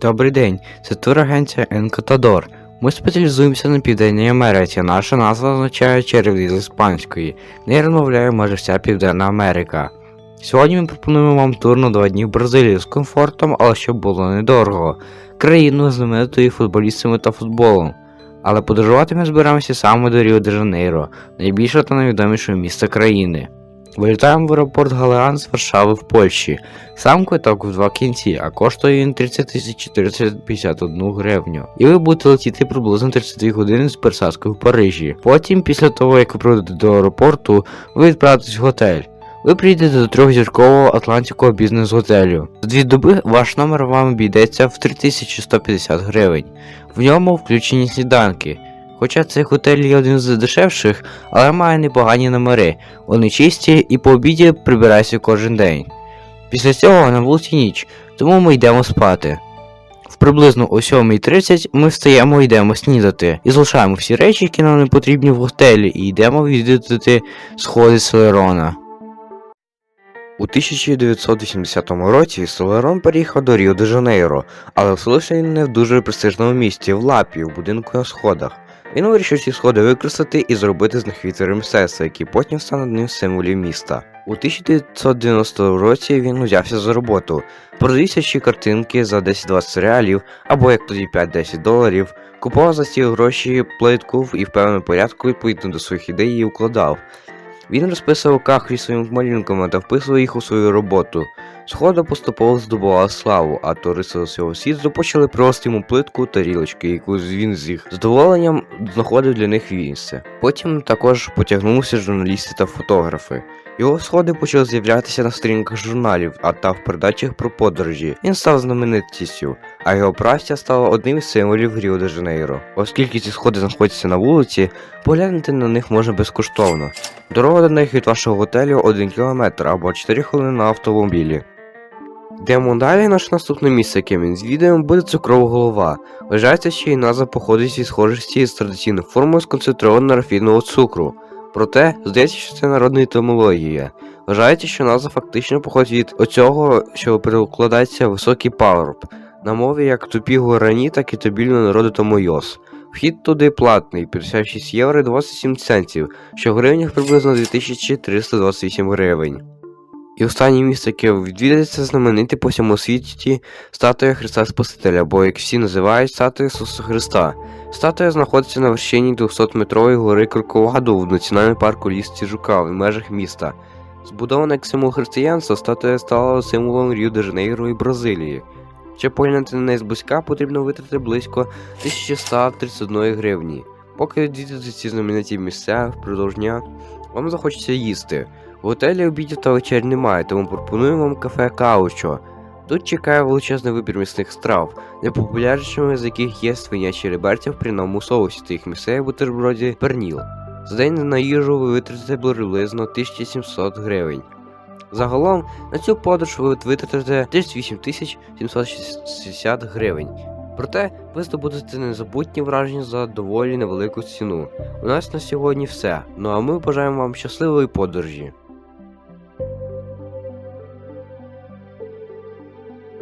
Добрий день, це турагенція Енкатадор. Ми спеціалізуємося на Південній Америці. Наша назва означає черві з іспанської. Не розмовляє майже вся Південна Америка. Сьогодні ми пропонуємо вам тур на два дні в Бразилії з комфортом, але щоб було недорого. Країну знаменитою футболістами та футболом. Але подорожувати ми збираємося саме до Ріо де Жанейро, найбільшого та найвідомішого міста країни. Вилітаємо в аеропорт Галеан з Варшави в Польщі. Сам квиток в два кінці, а коштує він 30 451 гривню. І ви будете летіти приблизно 32 години з Персадської в Парижі. Потім, після того, як ви прийдете до аеропорту, ви відправитесь в готель. Ви приїдете до трьохзіркового Атлантського бізнес-готелю. За дві доби ваш номер вам обійдеться в 3150 гривень. В ньому включені сніданки. Хоча цей готель є один з дешевших, але має непогані номери. Вони чисті і по обіді прибирайся кожен день. Після цього на вулиці ніч, тому ми йдемо спати. В приблизно о 7.30 ми встаємо і йдемо снідати, і залишаємо всі речі, які нам не потрібні в готелі, і йдемо відвідати сходи Селерона. У 1980 році Солерон переїхав до Ріо де Жанейро, але оселився він не в дуже престижному місті в Лапі, в будинку на сходах. Він вирішив ці сходи використати і зробити з них вітер мистецтва, який потім стане одним з символів міста. У 1990 році він узявся за роботу, продався ще картинки за 10-20 реалів, або як тоді 5-10 доларів, купував за ці гроші плитку і в певному порядку відповідно до своїх ідей її укладав. Він розписував кахлі своїми малюнками та вписував їх у свою роботу. Схода поступово здобувала славу, а туристи з усього світу почали просто йому плитку тарілочки, яку він з їх задоволенням знаходив для них місце. Потім також потягнулися журналісти та фотографи. Його сходи почали з'являтися на сторінках журналів, а та в передачах про подорожі. Він став знаменитістю, а його праця стала одним із символів Ріо де Жанейро. Оскільки ці сходи знаходяться на вулиці, поглянути на них можна безкоштовно. Дорога до них від вашого готелю 1 км або 4 хвилини на автомобілі. Йдемо далі, наше наступне місце, яке ми звідаємо, буде цукрова голова. Вважається, що її назва походить зі схожості з традиційною формою сконцентрованого рафінного цукру. Проте, здається, що це народна етимологія. Вважається, що назва фактично походить від оцього, що перекладається високий пагорб, на мові як тупі горані, так і тобільно народу Томойос. Вхід туди платний 56 євро і 27 центів, що в гривнях приблизно 2328 гривень. І останнє місце, яке відвідається знаменитий по всьому світі статуя Христа Спасителя, або як всі називають статуя Ісуса Христа. Статуя знаходиться на вершині 200-метрової гори Кроколаду в національному парку Ліс Тіжука в межах міста. Збудована як символ християнства, статуя стала символом Ріо де Жанейро і Бразилії. Щоб поглянути на неї зблизька, потрібно витратити близько 1131 гривні. Поки відвідати ці знамениті місця впродовж дня, вам захочеться їсти. В готелі обідів та вечер немає, тому пропонуємо вам кафе Каучо. Тут чекає величезний вибір місних страв, найпопулярнішими з яких є свинячі реберця в пряному соусі та їх місцеві бутерброді перніл. За день на їжу ви витратите приблизно 1700 гривень. Загалом на цю подорож ви витратите 38 760 гривень. Проте ви здобудете незабутні враження за доволі невелику ціну. У нас на сьогодні все. Ну а ми бажаємо вам щасливої подорожі.